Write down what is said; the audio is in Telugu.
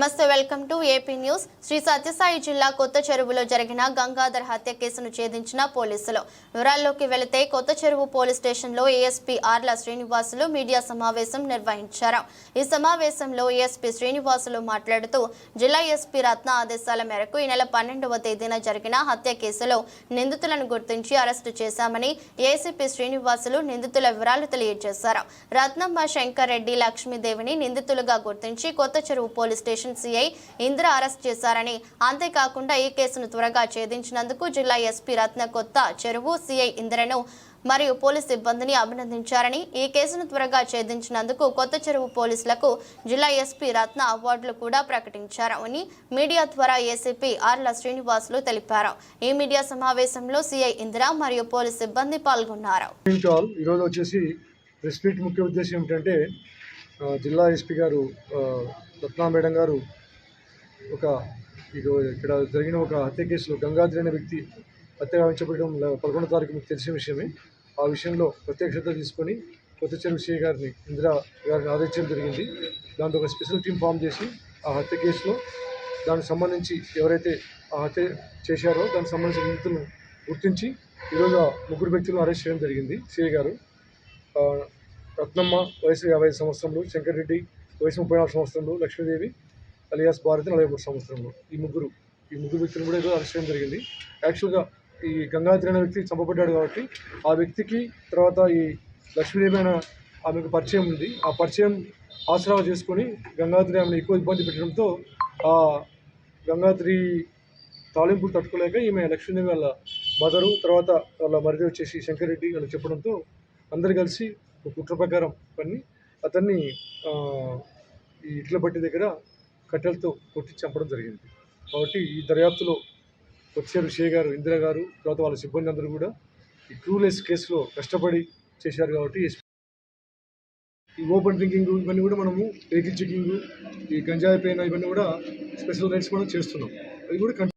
నమస్తే welcome to AP news. Sri Sathya Sai కొత్త చెరువులో జరిగిన గంగాధర్ హత్య కేసును ఛేదించిన పోలీసులు. వివరాల్లోకి వెళితే కొత్త చెరువు పోలీస్ స్టేషన్లో ఏఎస్పీ ఆర్ల శ్రీనివాసులు మీడియా సమావేశం నిర్వహించారు. ఈ సమావేశంలో ఏఎస్పీ శ్రీనివాసులు మాట్లాడుతూ జిల్లా ఎస్పీ రత్న ఆదేశాల మేరకు ఈ నెల పన్నెండవ తేదీన జరిగిన హత్య కేసులో నిందితులను గుర్తించి అరెస్టు చేశామని ఏసీపీ శ్రీనివాసులు నిందితుల వివరాలు తెలియజేశారు. రత్నమ్మ శంకర్ రెడ్డి లక్ష్మీదేవిని నిందితులుగా గుర్తించి Kotha Cheruvu police station CI Indira arrest చేశారని. అంతేకాకుండా ఈ కేసును త్వరగా ఛేదించినందుకు జిల్లా ఎస్పీ రత్న కొత్త చెరువు సిఐ ఇందిరను మరియు పోలీస్ సిబ్బందిని అభినందించారని. ఈ కేసును త్వరగా ఛేదించినందుకు కొత్త చెరువు పోలీసులకు జిల్లా ఎస్పీ రత్న అవార్డులు కూడా ప్రకటించారని మీడియా ద్వారా ఏసీపీ ఆర్ల శ్రీనివాసులు తెలిపారు. ఈ మీడియా సమావేశంలో సిఐ ఇందిర మరియు పోలీస్ సిబ్బంది పాల్గొన్నారు. ఈరోజు వచ్చేసి ప్రెస్ మీట్ ముఖ్య ఉద్దేశం ఏంటంటే జిల్లా ఎస్పీ గారు ఆ, రత్నా మేడం గారు ఒక ఇక్కడ జరిగిన ఒక హత్య కేసులో గంగాధరి అనే వ్యక్తి హత్య గావించబడడం పదకొండో తారీఖు మీకు తెలిసిన విషయమే. ఆ విషయంలో ప్రత్యక్షత తీసుకొని కొత్త చెరువు సిఐ గారిని ఇందిరా గారిని ఆదేశించడం జరిగింది. దాంతో ఒక స్పెషల్ టీం ఫామ్ చేసి ఆ హత్య కేసులో దానికి సంబంధించి ఎవరైతే ఆ హత్య చేశారో దానికి సంబంధించిన నిందితులను గుర్తించి ఈరోజు ముగ్గురు వ్యక్తులను అరెస్ట్ చేయడం జరిగింది. సిఐ గారు. రత్నమ్మ వయసు యాభై సంవత్సరంలో శంకర్రెడ్డి వయసు ముప్పై నాలుగు సంవత్సరంలో లక్ష్మీదేవి అలియాస్ భారతి నలభై మూడు సంవత్సరంలో. ఈ ముగ్గురు ఈ ముగ్గురు వ్యక్తులు కూడా ఏదో అరెస్ట్ చేయడం జరిగింది. యాక్చువల్గా ఈ గంగాధరి అనే వ్యక్తి చంపబడ్డాడు కాబట్టి ఆ వ్యక్తికి తర్వాత ఈ లక్ష్మీదేవి అయిన ఆమెకు పరిచయం ఉంది. ఆ పరిచయం ఆసరా చేసుకొని గంగాధరి ఆమెను ఎక్కువ ఇబ్బంది పెట్టడంతో ఆ గంగాధరి తాలింపులు తట్టుకోలేక ఈమె లక్ష్మీదేవి వాళ్ళ మదరు తర్వాత వాళ్ళ మరిది వచ్చేసి శంకర్రెడ్డి వాళ్ళు చెప్పడంతో అందరు కలిసి కుట్ర ప్రకారం పని అతన్ని ఈ ఇట్ల బట్టి దగ్గర కట్టెలతో కొట్టి చంపడం జరిగింది. కాబట్టి ఈ దర్యాప్తులో వచ్చారు షే గారు ఇందిరా గారు తర్వాత వాళ్ళ సిబ్బంది అందరూ కూడా ఈ క్రూలెస్ కేసులో కష్టపడి చేశారు కాబట్టి ఈ ఓపెన్ డ్రింకింగ్ ఇవన్నీ కూడా మనము వెహికల్ చెకింగ్ ఈ గంజాయి పైన ఇవన్నీ కూడా స్పెషల్ రైట్స్ మనం చేస్తున్నాం. అది కూడా